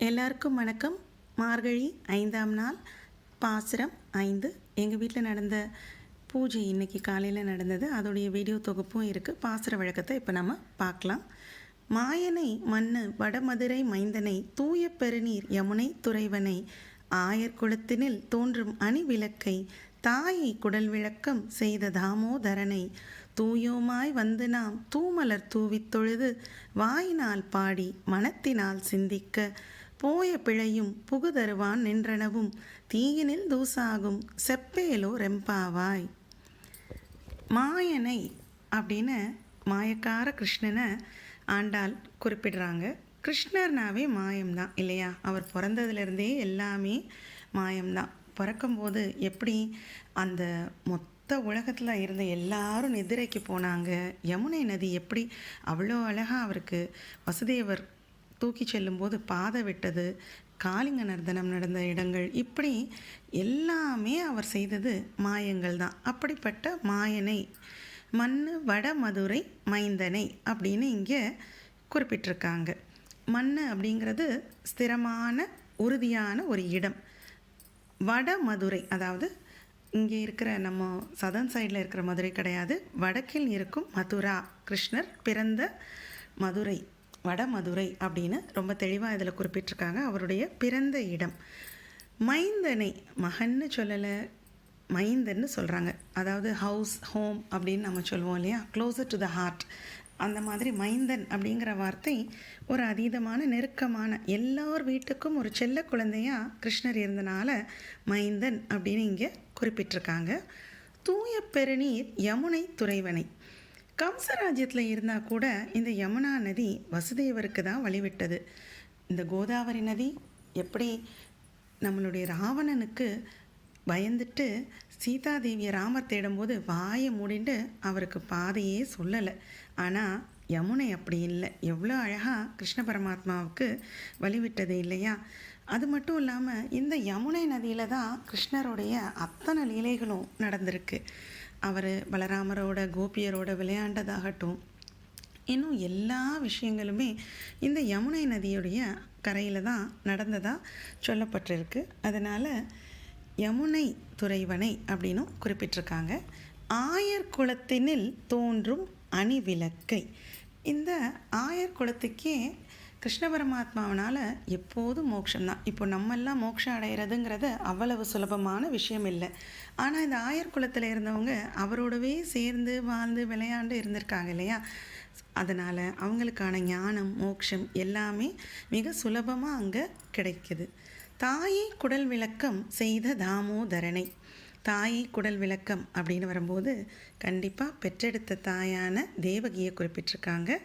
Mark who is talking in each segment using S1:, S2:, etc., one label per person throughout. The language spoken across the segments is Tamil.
S1: எல்லாருக்கும் வணக்கம். மார்கழி ஐந்தாம் நாள் பாசுரம் ஐந்து. எங்கள் வீட்டில் நடந்த பூஜை இன்னைக்கு காலையில் நடந்தது. அதோடைய வீடியோ தொகுப்பும் இருக்குது பாசுர வழக்கத்தை இப்போ நம்ம பார்க்கலாம். மாயனை மண்ணு வடமதுரை மைந்தனை தூய பெருநீர் யமுனை துறைவனை ஆயர்குளத்தினில் தோன்றும் அணி விளக்கை தாயை குடல் விளக்கம் செய்த தாமோதரனை தூயோமாய் வந்து நாம் தூமலர் தூவித் தொழுது வாயினால் பாடி மனத்தினால் சிந்திக்க போய பிழையும் புகுதருவான் நின்றனவும் தீயினில் தூசாகும் செப்பேலோ ரெம்பாவாய். மாயனை அப்படின்னு மாயக்கார கிருஷ்ணனை ஆண்டாள் குறிப்பிடுறாங்க. கிருஷ்ணர்னாவே மாயம்தான் இல்லையா? அவர் பிறந்ததுலேருந்தே எல்லாமே மாயம்தான். பிறக்கும்போது எப்படி அந்த மொத்த உலகத்தில் இருந்த எல்லாரும் நிதிரைக்கு போனாங்க? யமுனை நதி எப்படி அவ்வளோ அழகாக அவருக்கு வசுதேவர் தூக்கி செல்லும்போது பாதை விட்டது காளிங்க நர்தனம் நடந்த இடங்கள் இப்படி எல்லாமே அவர் செய்தது மாயங்கள் தான். அப்படிப்பட்ட மாயனை மண்ணு வடமதுரை மைந்தனை அப்படின்னு இங்கே குறிப்பிட்டிருக்காங்க. மண் அப்படிங்கிறது ஸ்திரமான உறுதியான ஒரு இடம். வடமதுரை அதாவது இங்கே இருக்கிற நம்ம சதன் சைடில் இருக்கிற மதுரை கிடையாது. வடக்கில் இருக்கும் மதுரா கிருஷ்ணர் பிறந்த மதுரை. வடமதுரை அப்படின்னு ரொம்ப தெளிவாக இதில் குறிப்பிட்டிருக்காங்க. அவருடைய பிறந்த இடம். மைந்தனை மகன்னு சொல்லலை மைந்தன்னு சொல்கிறாங்க அதாவது ஹவுஸ் ஹோம் அப்படின்னு நம்ம சொல்லுவோம் இல்லையா? க்ளோசர் டு த ஹார்ட் அந்த மாதிரி மைந்தன் அப்படிங்கிற வார்த்தை ஒரு அதீதமான நெருக்கமான எல்லார் வீட்டுக்கும் ஒரு செல்ல குழந்தையா கிருஷ்ணர் இருந்தனால மைந்தன் அப்படின்னு இங்கே குறிப்பிட்டிருக்காங்க. தூய பெருநீர் யமுனை துறைவனை. கம்சராஜ்யத்தில் இருந்தால் கூட இந்த யமுனா நதி வசுதேவருக்கு தான் வழிவிட்டது. இந்த கோதாவரி நதி எப்படி நம்மளுடைய ராவணனுக்கு பயந்துட்டு சீதாதேவியை ராமர் தேடும்போது வாயை மூடிண்டு அவருக்கு பாதையே சொல்லலை. ஆனால் யமுனை அப்படி இல்லை. எவ்வளோ அழகாக கிருஷ்ண பரமாத்மாவுக்கு வழிவிட்டது இல்லையா? அது மட்டும் இல்லாமல் இந்த யமுனை நதியில் தான் கிருஷ்ணருடைய அத்தனை லீலைகளும் நடந்திருக்கு. அவர் பலராமரோட கோபியரோட விளையாண்டதாகட்டும் இன்னும் எல்லா விஷயங்களுமே இந்த யமுனை நதியுடைய கரையில் தான் நடந்ததாக சொல்லப்பட்டிருக்கு. அதனால் யமுனை துறைவனை அப்படின்னும் குறிப்பிட்டிருக்காங்க. ஆயர் குளத்தினில் தோன்றும் அணிவிளக்கை. இந்த ஆயர் குளத்துக்கே கிருஷ்ண பரமாத்மாவனால் எப்போதும் மோட்சம்தான் இப்போ நம்மெல்லாம் மோட்சம் அடைகிறதுங்கிறது அவ்வளவு சுலபமான விஷயம் இல்லை. ஆனால் இந்த ஆயர் குலத்தில் இருந்தவங்க அவரோடவே சேர்ந்து வாழ்ந்து விளையாண்டு இருந்திருக்காங்க இல்லையா? அதனால் அவங்களுக்கான ஞானம் மோட்சம் எல்லாமே மிக சுலபமாக அங்கே கிடைக்குது. தாயை குடல் விளக்கம் செய்த தாமோதரனை தாயை குடல் விளக்கம் அப்படின்னு வரும்போது கண்டிப்பாக பெற்றெடுத்த தாயான தேவகியை குறிப்பிட்டிருக்காங்க.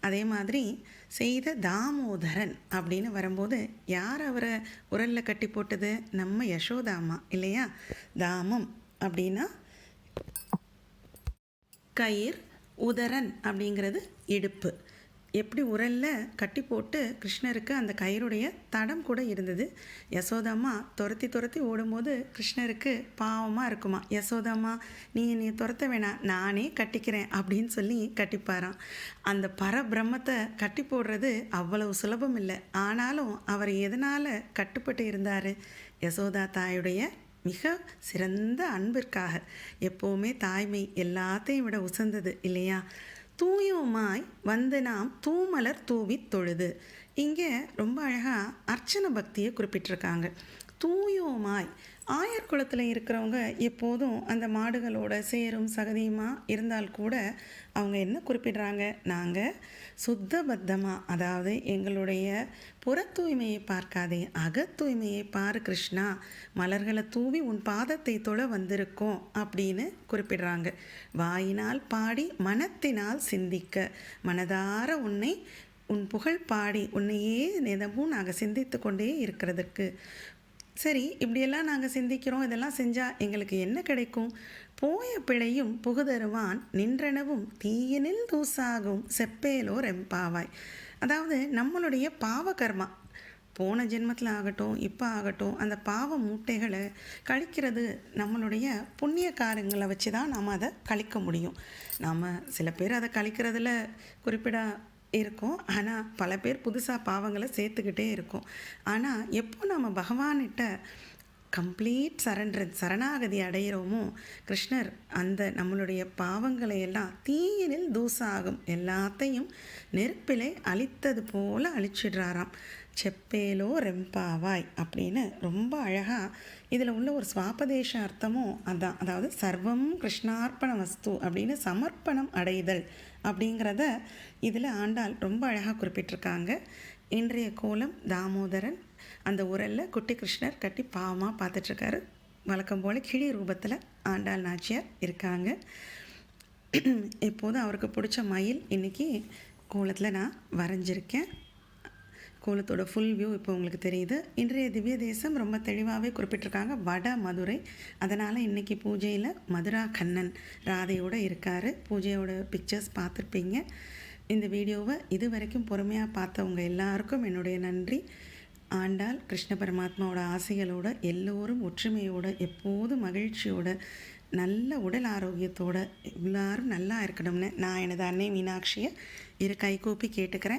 S1: அதே மாதிரி செய்த தாமோதரன் அப்படின்னு வரும்போது யார் அவரை உரலில் கட்டி போட்டது? நம்ம யசோதாமா இல்லையா? தாமம் அப்படின்னா கயிர் உதரன் அப்படிங்கிறது இடுப்பு. எப்படி உரலில் கட்டி போட்டு கிருஷ்ணருக்கு அந்த கயிறுடைய தடம் கூட இருந்தது. யசோதாம்மா துரத்தி துரத்தி ஓடும்போது கிருஷ்ணருக்கு பாவமாக இருக்குமா. யசோதாம்மா நீ என்னை துரத்த வேணாம் நானே கட்டிக்கிறேன் அப்படின்னு சொல்லி கட்டிப்பாராம். அந்த பரபிரம்மத்தை கட்டி போடுறது அவ்வளவு சுலபம் இல்லை. ஆனாலும் அவர் எதனால் கட்டுப்பட்டு இருந்தார்? யசோதா தாயுடைய மிக சிறந்த அன்பிற்காக. எப்போவுமே தாய்மை எல்லாத்தையும் விட உசந்தது இல்லையா? தூயோமாய் வந்து நாம் தூமலர் தூவி தொழுது. இங்கே ரொம்ப அழகாக அர்ச்சன பக்தியை குறிப்பிட்டிருக்காங்க. தூயோமாய் ஆயர் குளத்தில் இருக்கிறவங்க எப்போதும் அந்த மாடுகளோட சேரும் சகதியுமாக இருந்தால் கூட அவங்க என்ன குறிப்பிடுறாங்க? நாங்கள் சுத்தபத்தமாக அதாவது எங்களுடைய புற தூய்மையை பார்க்காதே அக தூய்மையை பாரு கிருஷ்ணா மலர்களை தூவி உன் பாதத்தை தொழ வந்திருக்கோம் அப்படின்னு குறிப்பிடுறாங்க. வாயினால் பாடி மனத்தினால் சிந்திக்க மனதார உன்னை உன் புகழ் பாடி உன்னையே நிதமும் நாங்கள் சிந்தித்து கொண்டே இருக்கிறதுக்கு சரி இப்படியெல்லாம் நாங்கள் சிந்திக்கிறோம் இதெல்லாம் செஞ்சால் எங்களுக்கு என்ன கிடைக்கும்? போய பிழையும் புகுதருவான் நின்றனவும் தீயனில் தூசாகும் செப்பேலோ எம்பாவாய். அதாவது நம்மளுடைய பாவ கர்மா போன ஜென்மத்தில் ஆகட்டும் இப்போ ஆகட்டும் அந்த பாவ மூட்டைகளை கழிக்கிறது நம்மளுடைய புண்ணிய காரங்களை வச்சு தான் நாம் அதை கழிக்க முடியும். நாம் சில பேர் அதை கழிக்கிறதுல குறிப்பிட இருக்கும். ஆனால் பல பேர் புதுசாக பாவங்களை சேர்த்துக்கிட்டே இருக்கும். ஆனால் எப்போ நம்ம பகவான்கிட்ட கம்ப்ளீட் சரண்டர் சரணாகதி அடைகிறோமோ கிருஷ்ணர் அந்த நம்மளுடைய பாவங்களை எல்லாம் தீயினில் தூசாகும். எல்லாத்தையும் நெருப்பிலே அழித்தது போல அழிச்சிடுறாராம். செப்பேலோ ரெம்பாவாய் அப்படின்னு ரொம்ப அழகாக இதில் உள்ள ஒரு சுவாபதேச அர்த்தமும் அதான் அதாவது சர்வம் கிருஷ்ணார்ப்பண வஸ்து அப்படின்னு சமர்ப்பணம் அடைதல் அப்படிங்கிறத இதில் ஆண்டாள் ரொம்ப அழகாக குறிப்பிட்டிருக்காங்க. இன்றைய கோலம் தாமோதரன் அந்த உரலில் குட்டி கிருஷ்ணர் கட்டி பாவமாக பார்த்துட்ருக்காரு. வழக்கம் போல் கிளி ரூபத்தில் ஆண்டாள் நாச்சியார் இருக்காங்க. இப்போது அவருக்கு பிடிச்ச மயில் இன்றைக்கி கோலத்தில் நான் வரைஞ்சிருக்கேன். கோலத்தோட ஃபுல் வியூ இப்போ உங்களுக்கு தெரியுது. இன்றைய திவ்ய தேசம் ரொம்ப தெளிவாகவே குறிப்பிட்டிருக்காங்க. வட மதுரை. அதனால் இன்றைக்கி பூஜையில் மதுரா கண்ணன் ராதையோடு இருக்கார். பூஜையோட பிக்சர்ஸ் பார்த்துருப்பீங்க. இந்த வீடியோவை இது வரைக்கும் பொறுமையாக பார்த்தவங்க எல்லாருக்கும் என்னுடைய நன்றி. ஆண்டாள் கிருஷ்ண பரமாத்மாவோட ஆசைகளோட எல்லோரும் ஒற்றுமையோட எப்போதும் மகிழ்ச்சியோட நல்ல உடல் ஆரோக்கியத்தோட எல்லாரும் நல்லா இருக்கணும்னு நான் எனது அன்னை மீனாட்சியை இரு கைகூப்பி கேட்டுக்கிறேன்.